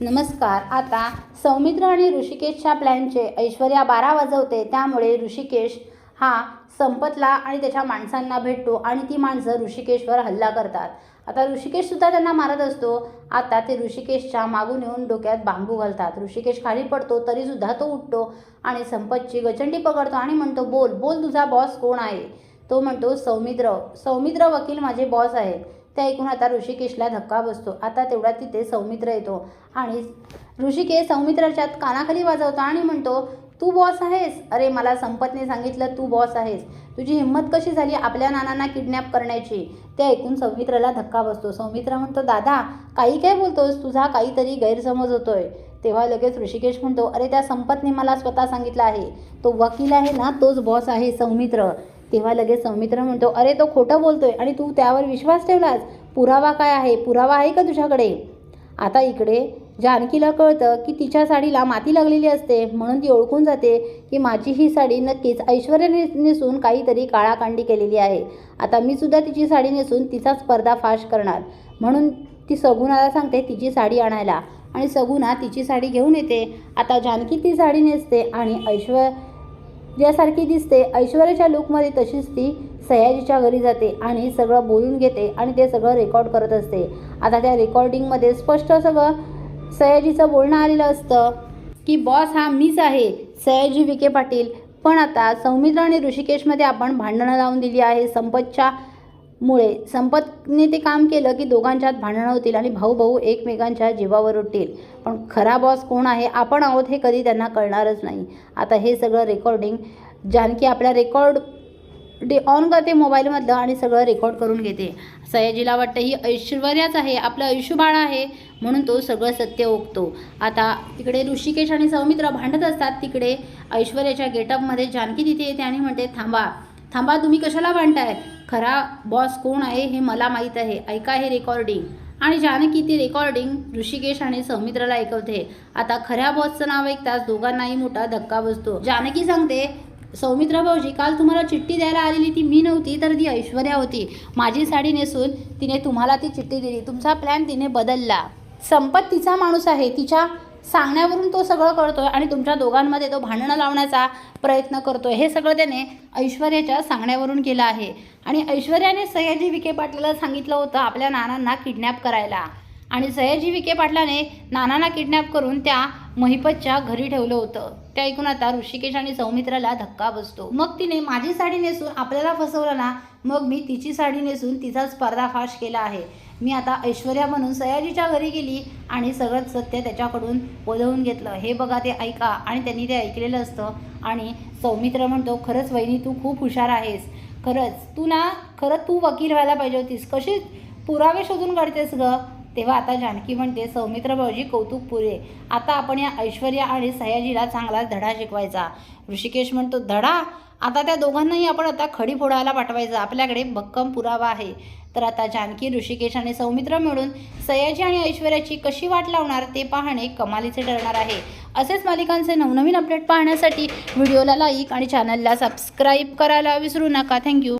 नमस्कार आता सौमित्र आणि ऋषिकेशच्या प्लॅनचे ऐश्वर्या बारा वाजवते त्यामुळे ऋषिकेश हा संपतला आणि त्याच्या माणसांना भेटतो आणि ती माणसं ऋषिकेशवर हल्ला करतात. आता ऋषिकेशसुद्धा त्यांना मारत असतो. आता ते ऋषिकेशच्या मागून येऊन डोक्यात बांबू घालतात. ऋषिकेश खाली पडतो तरीसुद्धा तो उठतो आणि संपतची गचंडी पकडतो आणि म्हणतो बोल बोल तुझा बॉस कोण आहे? तो म्हणतो सौमित्र. सौमित्र वकील माझे बॉस आहेत. ते ऐकून आता ऋषिकेशला धक्का बसतो. आता तेवढा तिथे सौमित्र येतो आणि ऋषिकेश सौमित्राच्या कानाखाली वाजवतो आणि म्हणतो तू बॉस आहेस? अरे मला संपतने सांगितलं तू बॉस आहेस. तुझी हिंमत कशी झाली आपल्या नानांना किडनॅप करण्याची? ते ऐकून सौमित्राला धक्का बसतो. सौमित्र म्हणतो दादा काही काय बोलतोस तुझा काहीतरी गैरसमज होतोय. तेव्हा लगेच ऋषिकेश म्हणतो अरे त्या संपतने मला स्वतः सांगितलं आहे. तो वकील आहे ना तोच बॉस आहे सौमित्र. तेव्हा लगेच सौमित्र म्हणतो अरे तो खोटं बोलतोय आणि तू त्यावर विश्वास ठेवलास? पुरावा काय आहे? पुरावा आहे का तुझ्याकडे? आता इकडे जानकीला कळतं की तिच्या साडीला माती लागलेली असते म्हणून ती ओळखून जाते की माझी ही साडी नक्कीच ऐश्वर्याने नेसून काहीतरी काळाकांडी केलेली आहे. आता मी सुद्धा तिची साडी नेसून तिचाच पर्दाफाश करणार. म्हणून ती सगुणाला सांगते तिची साडी आणायला. आणि सगुणा तिची साडी घेऊन येते. आता जानकी ती साडी नेसते आणि ऐश्वर ज्यासारखी दिसते ऐश्वर्याच्या लुकमध्ये तशीच ती सयाजीच्या घरी जाते आणि सगळं बोलून घेते आणि ते सगळं रेकॉर्ड करत असते. आता त्या रेकॉर्डिंगमध्ये स्पष्ट सगळं सयाजीचं बोलणं आलेलं असतं की बॉस हा मीच आहे सयाजी विखे पाटील. पण आता सौमित्र आणि ऋषिकेशमध्ये आपण भांडणं लावून दिली आहे. संपतच्या मुळे संपतने ते काम केलं की दोघांच्यात भांडणं होतील आणि भाऊ भाऊ एकमेकांच्या जीवावर उठतील. पण खरा बॉस कोण आहे? आपण आहोत हे कधी त्यांना कळणारच नाही. आता हे सगळं रेकॉर्डिंग जानकी आपल्या रेकॉर्ड डे ऑन करते मोबाईलमधलं आणि सगळं रेकॉर्ड करून घेते. सयाजीला वाटतं ही ऐश्वर्याच आहे आपलं आयुष्यबाळ आहे म्हणून तो सगळं सत्य ओकतो. आता तिकडे ऋषिकेश आणि सौमित्र भांडत असतात तिकडे ऐश्वर्याच्या गेटअपमध्ये जानकी तिथे येते आणि म्हणते थांबा थांबा तुम्ही कशाला भांडताय? खरा बॉस कोण आहे हे मला माहीत आहे. ऐका हे रेकॉर्डिंग आणि जानकी ती रेकॉर्डिंग ऋषिकेश आणि सौमित्राला ऐकवते. आता खऱ्या बॉसचं नाव ऐकताच दोघांनाही मोठा धक्का बसतो. जानकी सांगते सौमित्र भाऊजी काल तुम्हाला चिठ्ठी द्यायला आलेली ती मी नव्हती तर ती ऐश्वर्या होती. माझी साडी नेसून तिने तुम्हाला ती चिठ्ठी दिली. तुमचा प्लॅन तिने बदलला. संपत तिचा माणूस आहे. तिच्या सांगण्यावरून तो सगळं करतोय आणि तुमच्या दोघांमध्ये तो भांडणं लावण्याचा प्रयत्न करतोय. हे सगळं त्याने ऐश्वर्याच्या सांगण्यावरून केलं आहे. आणि ऐश्वर्याने सयाजी विखे पाटलाला सांगितलं होतं आपल्या नानांना किडनॅप करायला. आणि सयाजी विखे पाटलाने नानांना किडनॅप करून त्या महिपतच्या घरी ठेवलं होतं. ते ऐकून आता ऋषिकेश आणि सौमित्राला धक्का बसतो. मग तिने माझी साडी नेसून आपल्याला फसवलं ना? मग मी तिची साडी नेसून तिचा स्पर्धाफाश केला आहे. मी आता ऐश्वर्या म्हणून सयाजीच्या घरी गेली आणि सगळं सत्य त्याच्याकडून बोलवून घेतलं. हे बघा ते ऐका. आणि त्यांनी ते ऐकलेलं असतं. आणि सौमित्र म्हणतो खरंच वहिनी तू खूप हुशार आहेस. खरंच तू ना खरंच तू वकील व्हायला पाहिजे होतीस. कशी पुरावे शोधून काढतेस गं? तेव्हा आता जानकी म्हणते सौमित्र भाऊजी कौतुक पुरे. आता आपण या ऐश्वर्या आणि सयाजीला चांगलाच धडा शिकवायचा. ऋषिकेश म्हणतो धडा? आता त्या दोघांनाही आपण आता खडी फोडायला पाठवायचा. आपल्याकडे भक्कम पुरावा आहे. तर आता जानकी ऋषिकेश आणि सौमित्र मिळून सयाजी आणि ऐश्वर्याची कशी वाट लावणार ते पाहणे कमालीचे ठरणार आहे. असेच मालिकांचे नवनवीन अपडेट पाहण्यासाठी व्हिडिओला लाईक आणि चॅनलला सबस्क्राईब करायला विसरू नका. थँक्यू.